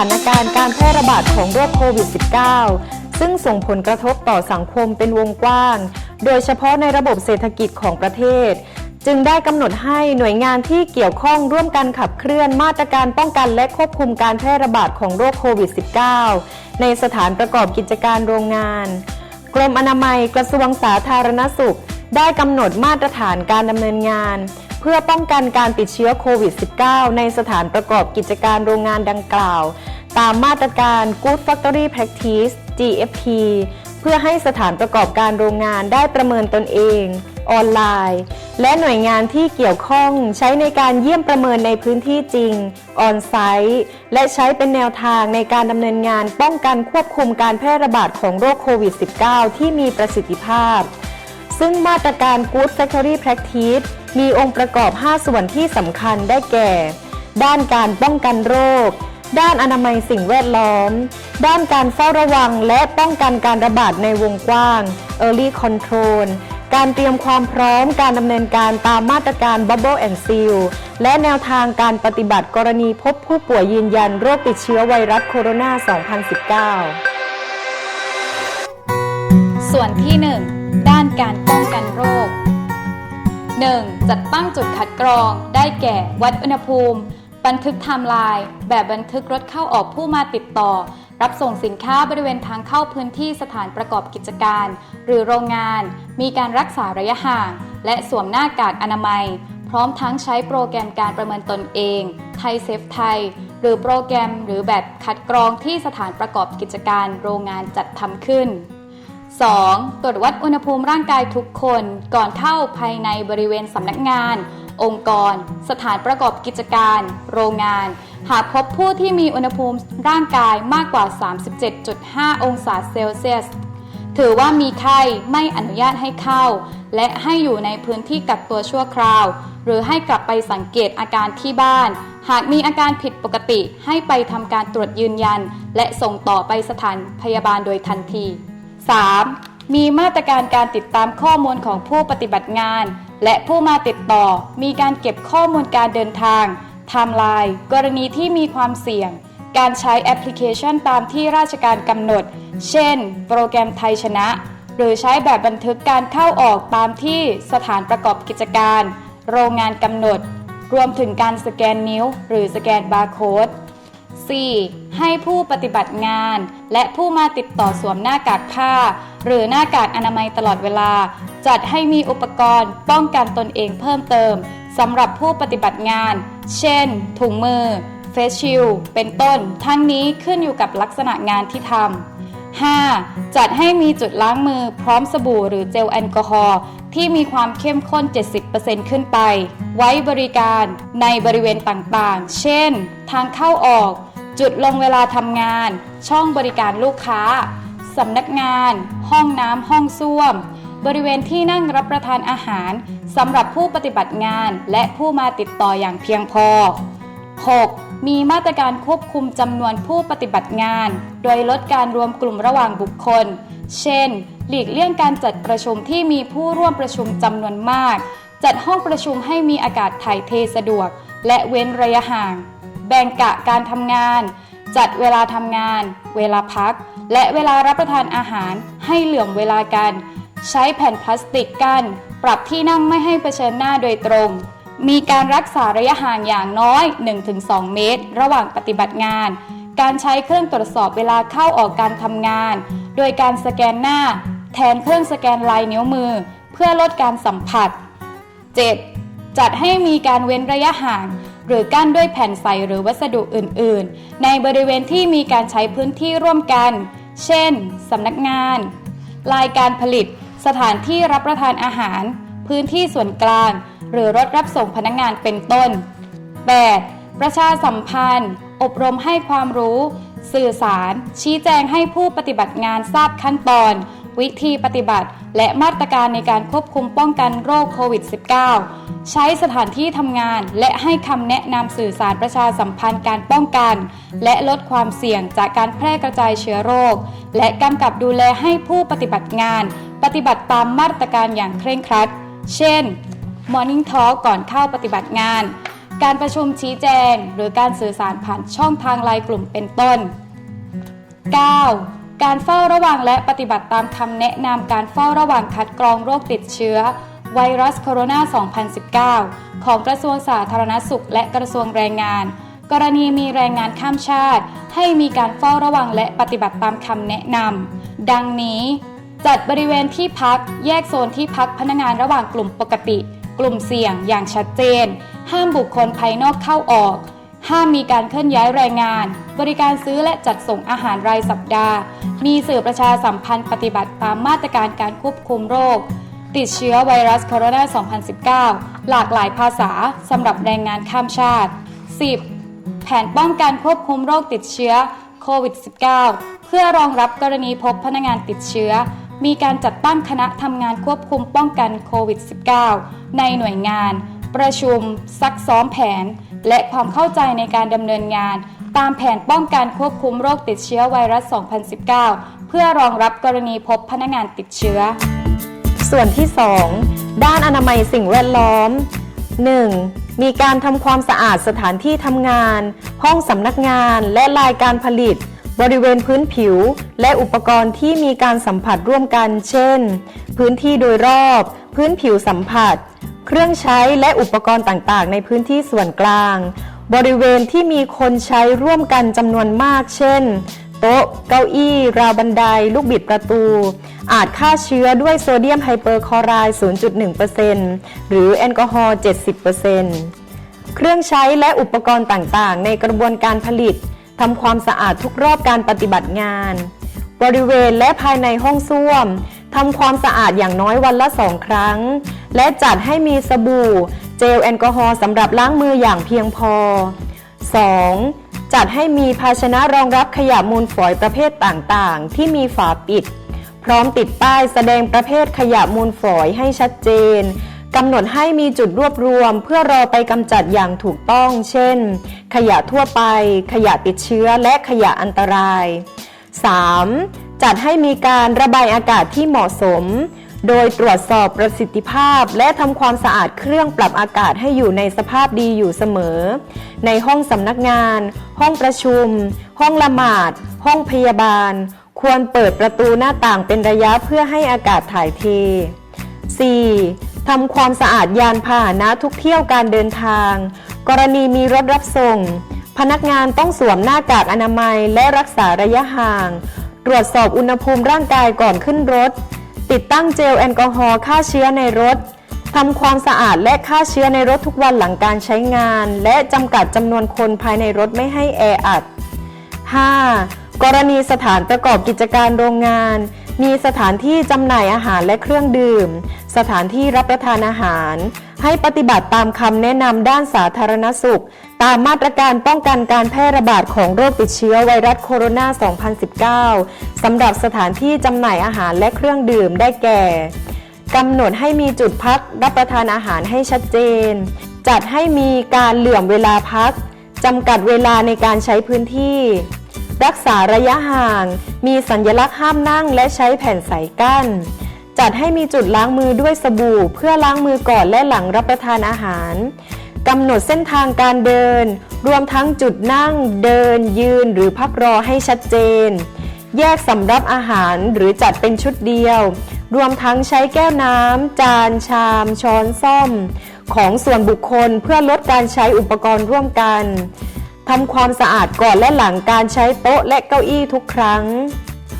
สถานการณ์การแพร่ระบาดของโรคโควิด -19 ซึ่งส่งผลกระทบต่อสังคมเป็นวงกว้าง โดยเฉพาะในระบบเศรษฐกิจของประเทศ จึงได้กำหนดให้หน่วยงานที่เกี่ยวข้องร่วมกันขับเคลื่อนมาตรการป้องกันและควบคุมการแพร่ระบาดของโรคโควิด -19 ในสถานประกอบกิจการโรงงาน กรมอนามัยกระทรวงสาธารณสุข ได้กำหนดมาตรฐานการดำเนินงาน เพื่อป้องกันการติดเชื้อโควิด -19 ในสถานประกอบกิจการโรงงานดังกล่าว ตามมาตรการ Good Factory Practice GFP เพื่อให้สถานประกอบการโรงงานได้ประเมินตนเอง ออนไลน์ และหน่วยงานที่เกี่ยวข้องใช้ในการเยี่ยมประเมินในพื้นที่จริง ออนไซต์และใช้เป็นแนวทางในการดำเนินงานป้องกันควบคุมการแพร่ระบาดของโรคโควิด -19 ที่มีประสิทธิภาพ ซึ่งมาตรการ Good Factory Practice มีองค์ประกอบ 5 ส่วนที่สำคัญได้แก่ ด้านการป้องกันโรค ด้านอนามัยสิ่งแวดล้อม ด้านการเฝ้าระวังและป้องกันการระบาดในวงกว้าง Early Control การเตรียมความพร้อมการดำเนินการตามมาตรการ Bubble and Seal และแนวทางการปฏิบัติกรณีพบผู้ป่วยยืนยันโรคติดเชื้อไวรัสโคโรนา 2019 ส่วนที่ 1 ด้านการป้องกันโรค 1. จัดตั้งจุดคัดกรอง ได้แก่วัดอุณหภูมิ บันทึกไทม์ไลน์แบบบันทึกรถเข้าออกผู้มาติดต่อ รับส่งสินค้าบริเวณทางเข้าพื้นที่สถานประกอบกิจการ หรือโรงงาน มีการรักษาระยะห่าง และสวมหน้ากากอนามัย พร้อมทั้งใช้โปรแกรมการประเมินตนเองไทยเซฟไทยหรือโปรแกรมหรือแบบคัดกรองที่สถานประกอบกิจการโรงงานจัดทำขึ้น 2. ตรวจวัดอุณหภูมิร่างกายทุกคนก่อนเข้าภายในบริเวณสำนักงาน องค์กร สถานประกอบกิจการ โรงงาน หากพบผู้ที่มีอุณหภูมิร่างกายมากกว่า 37.5 องศาเซลเซียส ถือว่ามีไข้ไม่อนุญาตให้เข้า และให้อยู่ในพื้นที่กักตัวชั่วคราว หรือให้กลับไปสังเกตอาการที่บ้าน หากมีอาการผิดปกติให้ไปทำการตรวจยืนยัน และส่งต่อไปสถานพยาบาลโดยทันที 3. มีมาตรการการติดตามข้อมูลของผู้ปฏิบัติงาน และผู้มาติดต่อ มีการเก็บข้อมูลการเดินทางไทม์ไลน์กรณีที่มีความเสี่ยง การใช้แอปพลิเคชันตามที่ราชการกำหนด เช่น โปรแกรมไทยชนะ หรือใช้แบบบันทึกการเข้าออกตามที่สถานประกอบกิจการ โรงงานกำหนด รวมถึงการสแกนนิ้ว หรือสแกนบาร์โค้ด 4. ให้ผู้ปฏิบัติงาน และผู้มาติดต่อสวมหน้ากากผ้า หรือหน้ากากอนามัยตลอดเวลา จัดให้มีอุปกรณ์ป้องกันตนเองเพิ่มเติมสำหรับผู้ปฏิบัติงาน เช่น ถุงมือ เฟสชิล เป็นต้น ทั้งนี้ขึ้นอยู่กับลักษณะงานที่ทำ 5. จัดให้มีจุดล้างมือพร้อมสบู่หรือเจลแอลกอฮอล์ที่มีความเข้มข้น 70%ขึ้นไป ไว้บริการในบริเวณต่างๆ เช่น ทางเข้าออก จุดลงเวลาทำงาน ช่องบริการลูกค้าสำนักงาน ห้องน้ำห้องส้วม บริเวณที่นั่งรับประทานอาหารสำหรับผู้ปฏิบัติงานและผู้มาติดต่ออย่างเพียงพอ 6. มีมาตรการควบคุมจำนวนผู้ปฏิบัติงาน โดยลดการรวมกลุ่มระหว่างบุคคล เช่น หลีกเลี่ยงการจัดประชุมที่มีผู้ร่วมประชุมจำนวนมาก จัดห้องประชุมให้มีอากาศถ่ายเทสะดวก และเว้นระยะห่าง แบ่งกะการทำงาน จัดเวลาทำงาน เวลาพัก และเวลารับประทานอาหารให้เหลื่อมเวลากัน ใช้แผ่นพลาสติกกัน้นปรับที่นั่งไม่ให้เผชิญหน้าโดยตรง มีการรักษาระยะห่างอย่างน้อย 1-2 เมตร ระหว่างปฏิบัติงาน การใช้เครื่องตรวจสอบเวลาเข้าออกการทำงาน โดยการสแกนหน้า แทนเครื่องสแกนลายนิ้วมือ เพื่อลดการสัมผัส 7. จัดให้มีการเว้นระยะห่าง หรือกั้นด้วยแผ่นใสหรือวัสดุอื่น ๆ ในบริเวณที่มีการใช้พื้นที่ร่วมกัน เช่น สำนักงาน ลายการผลิต สถานที่รับประทานอาหาร พื้นที่ส่วนกลาง หรือรถรับส่งพนักงานเป็นต้น 8. ประชาสัมพันธ์ อบรมให้ความรู้ สื่อสาร ชี้แจงให้ผู้ปฏิบัติงานทราบขั้นตอน วิธีปฏิบัติ และมาตรการในการควบคุมป้องกันโรคโควิด -19 ใช้สถานที่ทำงาน และให้คำแนะนำสื่อสารประชาสัมพันธ์การป้องกัน และลดความเสี่ยงจากการแพร่กระจายเชื้อโรค และกำกับดูแลให้ผู้ปฏิบัติงาน ปฏิบัติตามมาตรการอย่างเคร่งครัด เช่น Morning Talk ก่อนเข้าปฏิบัติงาน การประชุมชี้แจง หรือการสื่อสารผ่านช่องทางไลน์กลุ่มเป็นต้น 9. การเฝ้าระวังและปฏิบัติตามคำแนะนำการเฝ้าระวังคัดกรองโรคติดเชื้อ ไวรัสโคโรนา 2019 ของกระทรวงสาธารณสุข และกระทรวงแรงงาน กรณีมีแรงงานข้ามชาติ ให้มีการเฝ้าระวังและปฏิบัติตามคำแนะนำดังนี้ จัดบริเวณที่พักแยกโซนที่พักพนักงานระหว่างกลุ่มปกติ กลุ่มเสี่ยงอย่างชัดเจน ห้ามบุคคลภายนอกเข้าออก ห้ามมีการเคลื่อนย้ายแรงงาน บริการซื้อและจัดส่งอาหารรายสัปดาห์ มีสื่อประชาสัมพันธ์ปฏิบัติตามมาตรการการควบคุมโรค ติดเชื้อไวรัสโคโรนา 2019 หลากหลายภาษาสำหรับแรงงานข้ามชาติ 10. แผนป้องกันควบคุมโรคติดเชื้อโควิด -19 เพื่อรองรับกรณีพบพนักงานติดเชื้อ มีการจัดตั้งคณะทำงานควบคุมป้องกันโควิด -19 ในหน่วยงาน ประชุม ซักซ้อมแผน และความเข้าใจในการดำเนินงาน ตามแผนป้องกันควบคุมโรคติดเชื้อไวรัส 2019 เพื่อรองรับกรณีพบพนักงานติดเชื้อ ส่วนที่ 2 ด้านอนามัยสิ่งแวดล้อม 1. มีการทำความสะอาดสถานที่ทำงาน ห้องสำนักงานและลายการผลิต บริเวณพื้นผิว และอุปกรณ์ที่มีการสัมผัสร่วมกัน เช่น พื้นที่โดยรอบ พื้นผิวสัมผัส เครื่องใช้และอุปกรณ์ต่างๆ ในพื้นที่ส่วนกลาง บริเวณที่มีคนใช้ร่วมกันจำนวนมาก เช่น โต๊ะ เก้าอี้ ราวบันได ลูกบิดประตู อาจฆ่าเชื้อด้วยโซเดียมไฮเปอร์คลอไรด์ 0.1%หรือแอลกอฮอล์ 70%เครื่องใช้และอุปกรณ์ต่างๆ ในกระบวนการผลิตทำความสะอาดทุกรอบการปฏิบัติงาน บริเวณและภายในห้องส้วมทำความสะอาดอย่างน้อยวันละสองครั้ง และจัดให้มีสบู่ เจลแอลกอฮอล์สำหรับล้างมืออย่างเพียงพอ 2. จัดให้มีภาชนะรองรับขยะมูลฝอยประเภทต่างๆ ที่มีฝาปิด พร้อมติดป้ายแสดงประเภทขยะมูลฝอยให้ชัดเจนกำหนดให้มีจุดรวบรวมเพื่อรอไปกำจัดอย่างถูกต้อง เช่น ขยะทั่วไป ขยะติดเชื้อและขยะอันตราย 3. จัดให้มีการระบายอากาศที่เหมาะสม โดยตรวจสอบประสิทธิภาพ และทำความสะอาดเครื่องปรับอากาศให้อยู่ในสภาพดีอยู่เสมอ ในห้องสำนักงาน ห้องประชุม ห้องละหมาด ห้องพยาบาล ควรเปิดประตูหน้าต่างเป็นระยะเพื่อให้อากาศถ่ายเท 4. ทำความสะอาดยานพาหนะทุกเที่ยวการเดินทาง กรณีมีรถรับส่ง พนักงานต้องสวมหน้ากากอนามัยและรักษาระยะห่าง ตรวจสอบอุณหภูมิร่างกายก่อนขึ้นรถ ติดตั้งเจลแอลกอฮอล์ฆ่าเชื้อในรถทำความสะอาดและฆ่าเชื้อในรถทุกวันหลังการใช้งาน และจำกัดจำนวนคนภายในรถไม่ให้แออัด 5. กรณีสถานประกอบกิจการโรงงาน มีสถานที่จำหน่ายอาหารและเครื่องดื่ม สถานที่รับประทานอาหาร ให้ปฏิบัติตามคำแนะนำด้านสาธารณสุข ตามมาตรการป้องกันการแพร่ระบาดของโรคติดเชื้อไวรัสโคโรนา 2019 สำหรับสถานที่จำหน่ายอาหารและเครื่องดื่มได้แก่กำหนดให้มีจุดพักรับประทานอาหารให้ชัดเจน จัดให้มีการเหลื่อมเวลาพักจำกัดเวลาในการใช้พื้นที่ รักษาระยะห่าง มีสัญลักษณ์ห้ามนั่งและใช้แผ่นใสกั้น จัดให้มีจุดล้างมือด้วยสบู่ เพื่อล้างมือก่อนและหลังรับประทานอาหาร กำหนดเส้นทางการเดิน รวมทั้งจุดนั่ง เดิน ยืน หรือพักรอให้ชัดเจน แยกสำรับอาหารหรือจัดเป็นชุดเดียว รวมทั้งใช้แก้วน้ำ จาน ชาม ช้อนซ่อม ของส่วนบุคคลเพื่อลดการใช้อุปกรณ์ร่วมกันทำความสะอาดก่อนและหลังการใช้โต๊ะและเก้าอี้ทุกครั้ง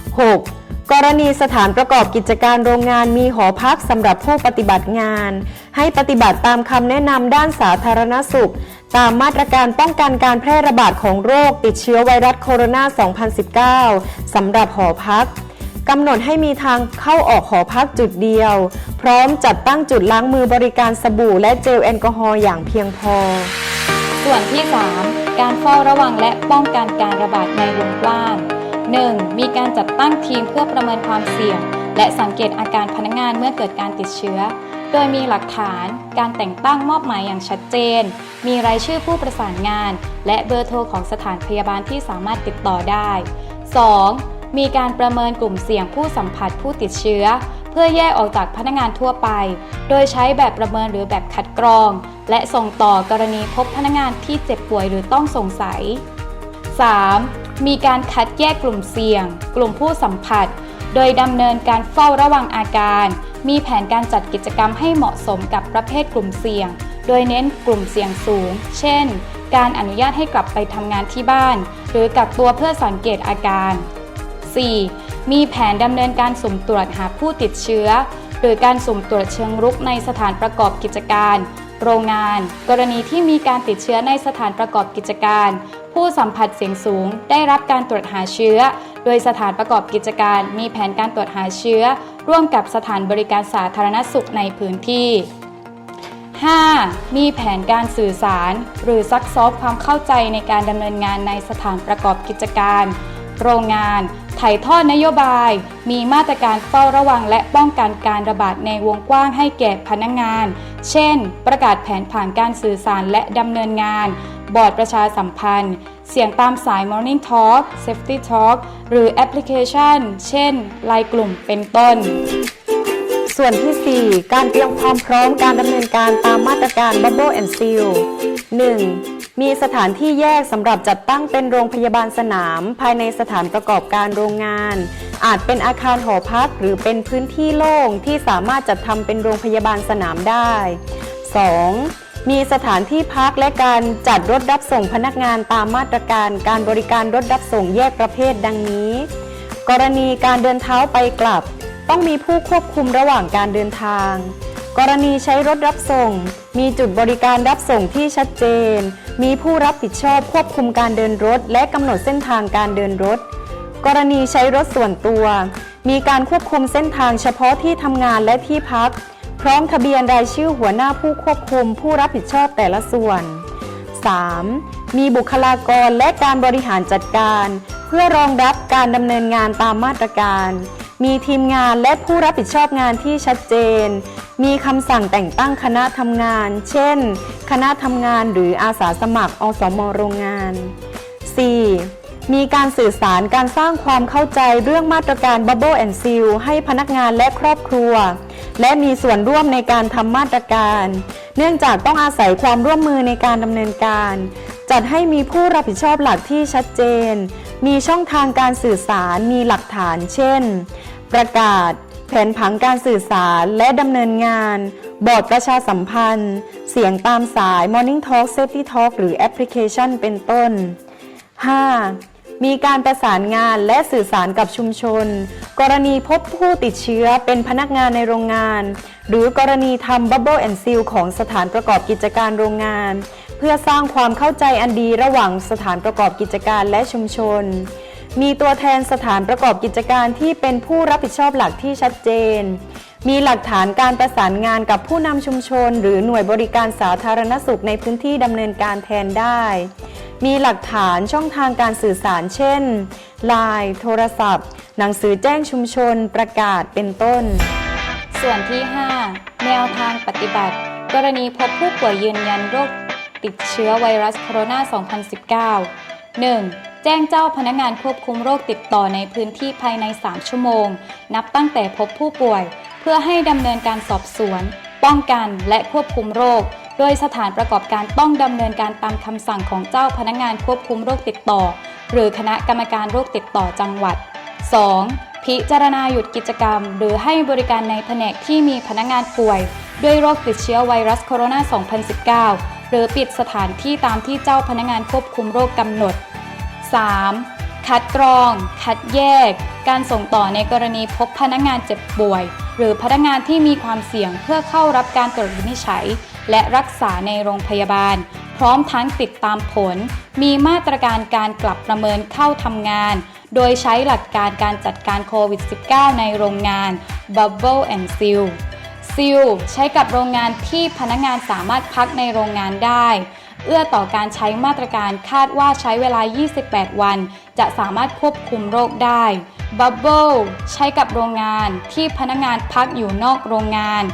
6. กรณีสถานประกอบกิจการโรงงานมีหอพักสำหรับผู้ปฏิบัติงาน ให้ปฏิบัติตามคำแนะนำด้านสาธารณสุข ตามมาตรการป้องกันการแพร่ระบาดของโรคติดเชื้อไวรัสโคโรนา 2019 สำหรับหอพักกำหนดให้มีทางเข้าออกหอพักจุดเดียว พร้อมจัดตั้งจุดล้างมือบริการสบู่และเจลแอลกอฮอล์อย่างเพียงพอ ส่วนที่ 3 การเฝ้าระวังและป้องกันการระบาดในวงกว้าง 1. มีการจัดตั้งทีมเพื่อประเมินความเสี่ยง และสังเกตอาการพนักงานเมื่อเกิดการติดเชื้อ โดยมีหลักฐานการแต่งตั้งมอบหมายอย่างชัดเจน มีรายชื่อผู้ประสานงาน และเบอร์โทรของสถานพยาบาลที่สามารถติดต่อได้ 2. มีการประเมินกลุ่มเสี่ยงผู้สัมผัสผู้ติดเชื้อ เพื่อแยกออกจากพนักงานทั่วไป โดยใช้แบบประเมินหรือแบบคัดกรอง และส่งต่อกรณีพบพนักงานที่เจ็บป่วยหรือต้องสงสัย 3. มีการคัดแยกกลุ่มเสี่ยง กลุ่มผู้สัมผัส โดยดำเนินการเฝ้าระวังอาการ มีแผนการจัดกิจกรรมให้เหมาะสมกับประเภทกลุ่มเสี่ยง โดยเน้นกลุ่มเสี่ยงสูง เช่น การอนุญาตให้กลับไปทำงานที่บ้าน หรือกักตัวเพื่อสังเกตอาการ 4. มีแผนดำเนินการสุ่มตรวจหาผู้ติดเชื้อ โดยการสุ่มตรวจเชิงรุกในสถานประกอบกิจการ โรงงาน กรณีที่มีการติดเชื้อในสถานประกอบกิจการ ผู้สัมผัสเสี่ยงสูง ได้รับการตรวจหาเชื้อ โดยสถานประกอบกิจการ มีแผนการตรวจหาเชื้อ ร่วมกับสถานบริการสาธารณสุขในพื้นที่ 5. มีแผนการสื่อสาร หรือซักซ้อมความเข้าใจในการดำเนินงานในสถานประกอบกิจการ โรงงาน ถ่ายทอดนโยบาย มีมาตรการเฝ้าระวังและป้องกันการระบาดในวงกว้างให้แก่พนักงาน เช่น ประกาศแผนผ่านการสื่อสารและดำเนินงาน บอร์ดประชาสัมพันธ์ เสียงตามสาย Morning Talk Safety Talk หรือแอปพลิเคชัน เช่นไลน์กลุ่มเป็นต้น ส่วนที่ 4 การเตรียมความพร้อมการดำเนินการตามมาตรการ Bubble and Seal 1. มีสถานที่แยกสำหรับจัดตั้งเป็นโรงพยาบาลสนาม ภายในสถานประกอบการโรงงาน อาจเป็นอาคารหอพักหรือเป็นพื้นที่โล่งที่สามารถจัดทำเป็นโรงพยาบาลสนามได้ 2. มีสถานที่พักและการจัดรถรับส่งพนักงานตามมาตรการการบริการรถรับส่งแยกประเภทดังนี้ กรณีการเดินเท้าไปกลับ ต้องมีผู้ควบคุมระหว่างการเดินทาง กรณีใช้รถรับส่ง มีจุดบริการรับส่งที่ชัดเจน มีผู้รับผิดชอบควบคุมการเดินรถ และกำหนดเส้นทางการเดินรถ กรณีใช้รถส่วนตัว มีการควบคุมเส้นทางเฉพาะที่ทำงานและที่พัก พร้อมทะเบียนรายชื่อหัวหน้าผู้ควบคุมผู้รับผิดชอบแต่ละส่วน 3. มีบุคลากรและการบริหารจัดการ เพื่อรองรับการดำเนินงานตามมาตรการ มีทีมงานและผู้รับผิดชอบงานที่ชัดเจน มีคำสั่งแต่งตั้งคณะทำงาน เช่น คณะทำงานหรืออาสาสมัครอสมโรงงาน 4. มีการสื่อสารการสร้างความเข้าใจเรื่องมาตรการ Bubble and Seal ให้พนักงานและครอบครัว และมีส่วนร่วมในการทำมาตรการ เนื่องจากต้องอาศัยความร่วมมือในการดำเนินการ จัดให้มีผู้รับผิดชอบหลักที่ชัดเจน มีช่องทางการสื่อสารมีหลักฐาน เช่น ประกาศ แผนผังการสื่อสารและดำเนินงาน บอร์ดประชาสัมพันธ์ เสียงตามสาย Morning Talk Safety Talk หรือแอปพลิเคชันเป็นต้น 5. มีการประสานงานและสื่อสารกับชุมชน กรณีพบผู้ติดเชื้อเป็นพนักงานในโรงงาน หรือกรณีทำ Bubble and Seal ของสถานประกอบกิจการโรงงาน เพื่อสร้างความเข้าใจอันดีระหว่างสถานประกอบกิจการและชุมชน มีตัวแทนสถานประกอบกิจการที่เป็นผู้รับผิดชอบหลักที่ชัดเจน มีหลักฐานการประสานงานกับผู้นำชุมชน หรือหน่วยบริการสาธารณสุขในพื้นที่ดำเนินการแทนได้ มีหลักฐานช่องทางการสื่อสาร เช่น Line โทรศัพท์ หนังสือแจ้งชุมชน ประกาศ เป็นต้น ส่วนที่ 5 แนวทางปฏิบัติ กรณีพบผู้ป่วยยืนยันโรคติดเชื้อไวรัสโคโรนา 2019 1. แจ้งเจ้าพนักงานควบคุมโรคติดต่อในพื้นที่ภายใน 3 ชั่วโมง นับตั้งแต่พบผู้ป่วย เพื่อให้ดำเนินการสอบสวน ป้องกันและควบคุมโรค โดยสถานประกอบการต้องดำเนินการตามคำสั่งของเจ้าพนักงานควบคุมโรคติดต่อ หรือคณะกรรมการโรคติดต่อจังหวัด 2. พิจารณาหยุดกิจกรรม หรือให้บริการในแผนกที่มีพนักงานป่วย ด้วยโรคติดเชื้อไวรัสโคโรนา 2019 หรือปิดสถานที่ตามที่เจ้าพนักงานควบคุมโรคกำหนด 3. คัดกรอง คัดแยก การส่งต่อในกรณีพบพนักงานเจ็บป่วย หรือพนักงานที่มีความเสี่ยงเพื่อเข้ารับการตรวจวินิจฉัย และรักษาในโรงพยาบาล พร้อมทั้งติดตามผล มีมาตรการการกลับประเมินเข้าทำงาน โดยใช้หลักการการจัดการโควิด -19 ในโรงงาน Bubble and Seal ซิลใช้กับโรงงานที่พนักงานสามารถพักในโรงงานได้ เอื้อต่อการใช้มาตรการคาดว่าใช้เวลา 28 วัน จะสามารถควบคุมโรคได้ Bubble ใช้กับโรงงานที่พนักงานพักอยู่นอกโรงงาน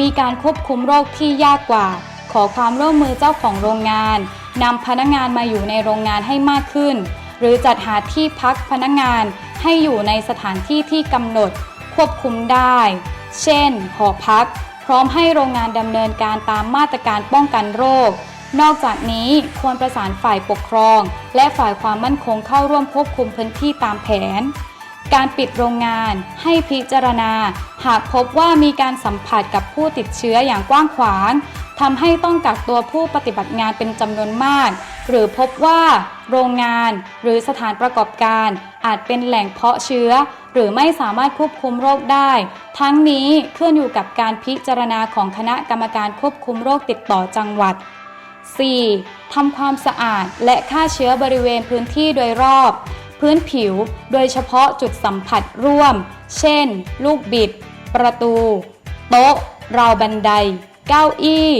มีการควบคุมโรคที่ยากกว่า ขอความร่วมมือเจ้าของโรงงานนำพนักงานมาอยู่ในโรงงานให้มากขึ้น หรือจัดหาที่พักพนักงานให้อยู่ในสถานที่ที่กำหนดควบคุมได้ เช่น หอพัก พร้อมให้โรงงานดำเนินการตามมาตรการป้องกันโรค นอกจากนี้ควรประสานฝ่ายปกครอง และฝ่ายความมั่นคงเข้าร่วมควบคุมพื้นที่ตามแผน การปิดโรงงานให้พิจารณา หากพบว่ามีการสัมผัสกับผู้ติดเชื้ออย่างกว้างขวางทำให้ต้องกักตัวผู้ปฏิบัติงานเป็นจำนวนมาก หรือพบว่า โรงงานหรือสถานประกอบการ อาจเป็นแหล่งเพาะเชื้อ หรือไม่สามารถควบคุมโรคได้ ทั้งนี้ขึ้นอยู่กับการพิจารณาของคณะกรรมการควบคุมโรคติดต่อจังหวัด 4. ทำความสะอาดและฆ่าเชื้อบริเวณพื้นที่โดยรอบ พื้นผิวโดยเฉพาะจุดสัมผัสร่วม เช่น ลูกบิด ประตู โต๊ะ ราวบันได เก้าอี้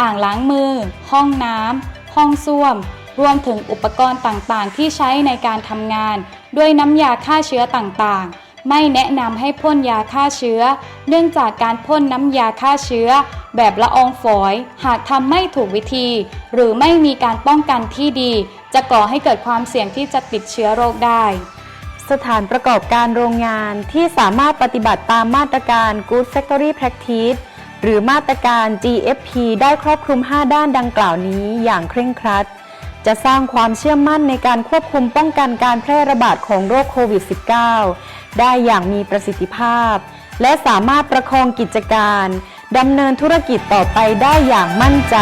อ่างล้างมือ ห้องน้ำ ห้องส้วม รวมถึงอุปกรณ์ต่างๆ ที่ใช้ในการทำงาน ด้วยน้ำยาฆ่าเชื้อต่างๆ ไม่แนะนำให้พ่นยาฆ่าเชื้อ เนื่องจากการพ่นน้ำยาฆ่าเชื้อ แบบละอองฝอย หากทำไม่ถูกวิธี หรือไม่มีการป้องกันที่ดี จะก่อให้เกิดความเสี่ยงที่จะติดเชื้อโรคได้ สถานประกอบการโรงงานที่สามารถปฏิบัติตามมาตรการ Good Factory Practice หรือมาตรการ GFP ได้ครอบคลุม 5 ด้านดังกล่าวนี้อย่างเคร่งครัด จะสร้างความเชื่อมั่นในการควบคุมป้องกันการแพร่ระบาดของโรคโควิด -19 ได้อย่างมีประสิทธิภาพ และสามารถประคองกิจการดำเนินธุรกิจต่อไปได้อย่างมั่นใจ